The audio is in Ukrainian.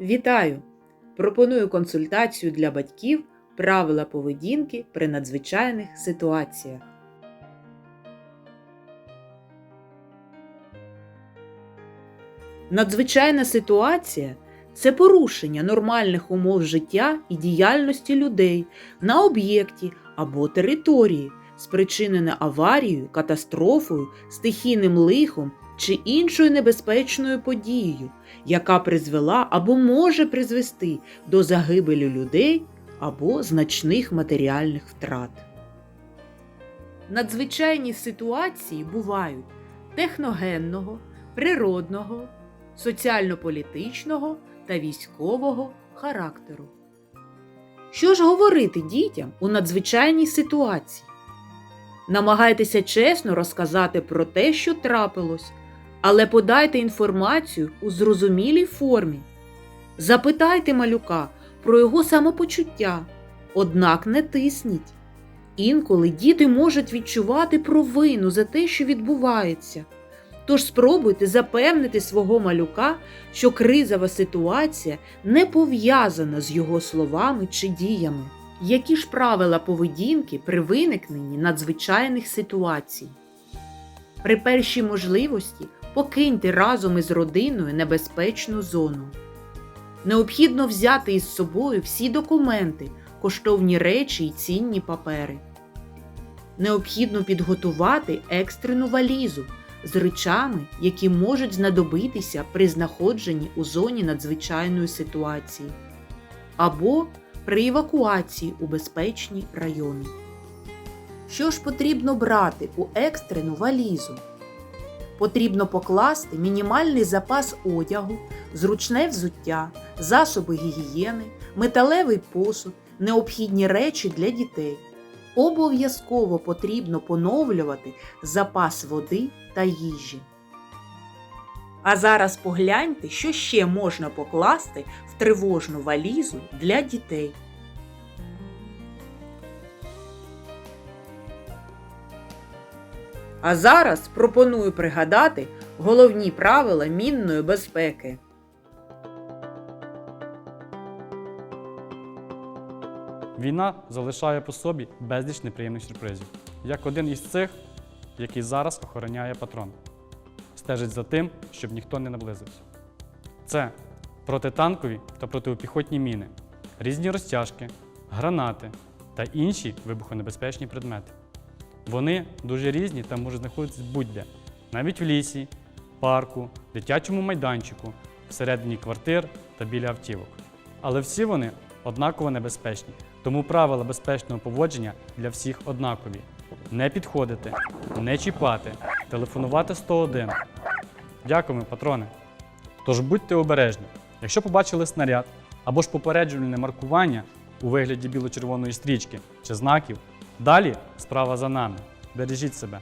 Вітаю! Пропоную консультацію для батьків правила поведінки при надзвичайних ситуаціях. Надзвичайна ситуація це порушення нормальних умов життя і діяльності людей на об'єкті або території, спричинене аварією, катастрофою, стихійним лихом чи іншою небезпечною подією, яка призвела або може призвести до загибелі людей або значних матеріальних втрат. Надзвичайні ситуації бувають техногенного, природного, соціально-політичного та військового характеру. Що ж говорити дітям у надзвичайній ситуації? Намагайтеся чесно розказати про те, що трапилось, але подайте інформацію у зрозумілій формі. Запитайте малюка про його самопочуття, однак не тисніть. Інколи діти можуть відчувати провину за те, що відбувається. Тож спробуйте запевнити свого малюка, що кризова ситуація не пов'язана з його словами чи діями. Які ж правила поведінки при виникненні надзвичайних ситуацій? При першій можливості покиньте разом із родиною небезпечну зону. Необхідно взяти із собою всі документи, коштовні речі і цінні папери. Необхідно підготувати екстрену валізу з речами, які можуть знадобитися при знаходженні у зоні надзвичайної ситуації або при евакуації у безпечні райони. Що ж потрібно брати у екстрену валізу? Потрібно покласти мінімальний запас одягу, зручне взуття, засоби гігієни, металевий посуд, необхідні речі для дітей. Обов'язково потрібно поновлювати запас води та їжі. А зараз погляньте, що ще можна покласти в тривожну валізу для дітей. А зараз пропоную пригадати головні правила мінної безпеки. Війна залишає по собі безліч неприємних сюрпризів, як один із цих, який зараз охороняє патрон, стежить за тим, щоб ніхто не наблизився. Це протитанкові та протипіхотні міни, різні розтяжки, гранати та інші вибухонебезпечні предмети. Вони дуже різні та можуть знаходитися будь-де, навіть в лісі, парку, дитячому майданчику, всередині квартир та біля автівок. Але всі вони однаково небезпечні, тому правила безпечного поводження для всіх однакові. Не підходити, не чіпати, телефонувати 101. Дякуємо, патрони. Тож будьте обережні. Якщо побачили снаряд або ж попереджувальне маркування у вигляді біло-червоної стрічки чи знаків, далі справа за нами. Бережіть себе.